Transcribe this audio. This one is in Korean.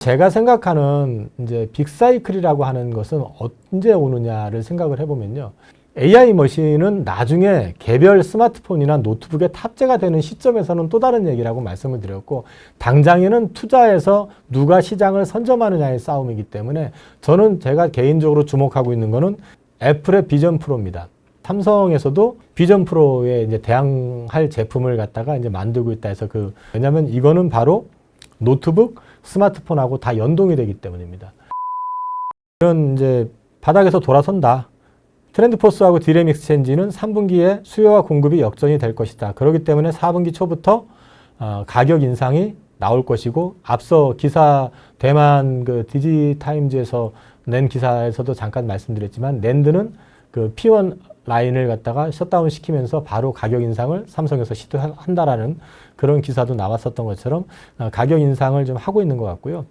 제가 생각하는 이제 빅사이클이라고 하는 것은 언제 오느냐를 생각을 해보면요. AI 머신은 나중에 개별 스마트폰이나 노트북에 탑재가 되는 시점에서는 또 다른 얘기라고 말씀을 드렸고 당장에는 투자해서 누가 시장을 선점하느냐의 싸움이기 때문에 저는 제가 개인적으로 주목하고 있는 거는 애플의 비전 프로입니다. 삼성에서도 비전 프로에 이제 대항할 제품을 갖다가 이제 만들고 있다 해서 그 왜냐면 이거는 바로 노트북, 스마트폰하고 다 연동이 되기 때문입니다. 이런 이제 바닥에서 돌아선다. 트렌드포스하고 디램 익스체인지는 3분기에 수요와 공급이 역전이 될 것이다. 그렇기 때문에 4분기 초부터 어, 가격 인상이 나올 것이고 앞서 기사 대만 그 디지타임즈에서 낸 기사에서도 잠깐 말씀드렸지만 랜드는 그 P1 라인을 갖다가 셧다운 시키면서 바로 가격 인상을 삼성에서 시도한다라는 그런 기사도 나왔었던 것처럼 어, 가격 인상을 좀 하고 있는 것 같고요.